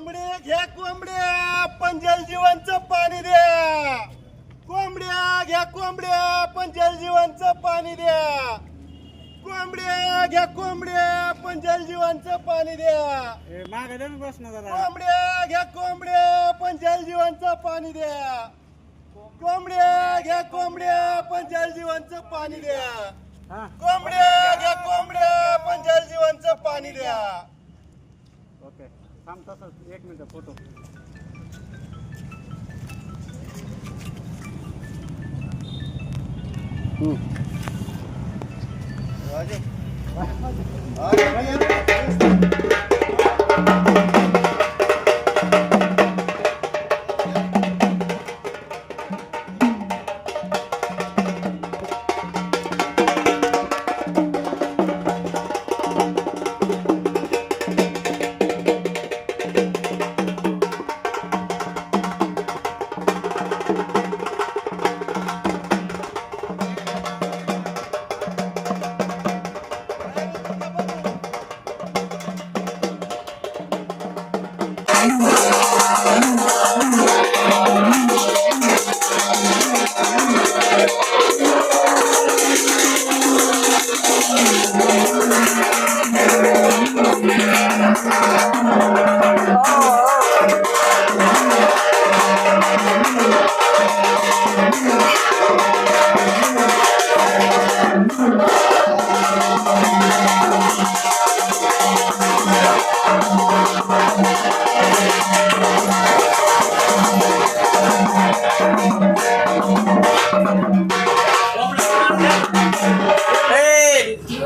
कोंबड्या घ्या कोंबड्या पण जलजीवनचं पाणी द्या. कोंबड्या घ्या कोंबड्या पण जलजीवनचं पाणी द्या. कोंबड्या घ्या कोंबड्या पण जलजीवनचं पाणी द्या. मागे दे ना जरा. कोंबड्या घ्या कोंबड्या पण जलजीवनचं पाणी द्या. कोंबड्या घ्या कोंबड्या पण जलजीवनचं पाणी द्या. हा. कोंबड्या घ्या कोंबड्या पण जलजीवनचं पाणी द्या. ओके. थांब तसंच एक मिनिट फोटो. Oh,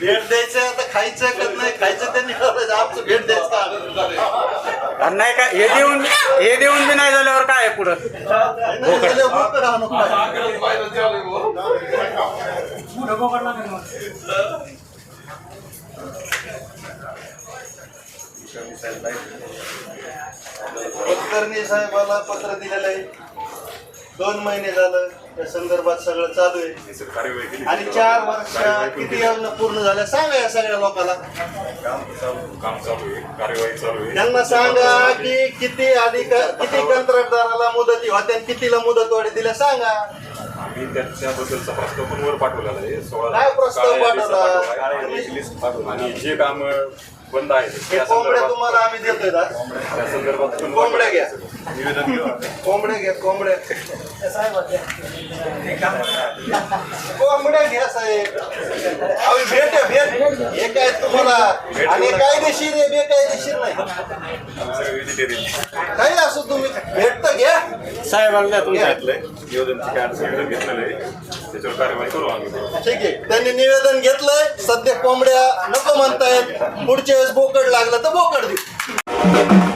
भेट द्यायचं आता खायचं का नाही खायचं त्यांनी ठरवायचं. आमचं भेट द्यायचं का अरे नाही काय हे देऊन हे देऊन बी नाही झाल्यावर काय आहे पुढं. कुलकर्णी साहेबाला पत्र दिलेलं आहे दोन महिने झालं त्या संदर्भात सगळं चालू आहे. आणि चार वर्ष किती योजना पूर्ण झाल्या सांगा या सगळ्या लोकांना. काम चालू आहे कार्यवाही चालू आहे. त्यांना सांगा की किती अधिक किती कंत्राटदाराला मुदती होत्या आणि कितीला मुदतवाढी दिल्या सांगा. आम्ही त्याच्याबद्दलचा प्रस्ताव पण वर पाठवलेला आहे. सोळा काय प्रस्ताव पाठवला? आहे. आणि जे काम बंद आहेत हे त्या कोंबड्या संदर्भात तुम्हाला आम्ही देतोय ना त्या संदर्भात पण कोंबड्या घ्या. निवेदन. कोंबड्या घ्या कोंबड्या. कोंबड्या घ्या साहेब. अहो, भेट भेट. हे काय तुम्हाला? आणि कायदेशीर आहे बेकायदेशीर नाही. काही असो तुम्ही भेट तर घ्या. साहेबांना तुमच्या घेतलंय निवेदनचे काय निवेदन घेतलेलं आहे त्याच्यावर कार्यवाही करू आम्ही. ठीक आहे. त्यांनी निवेदन घेतलंय. सध्या कोंबड्या नको म्हणतायत. पुढच्या वेळेस बोकड लागलं तर बोकड देऊ.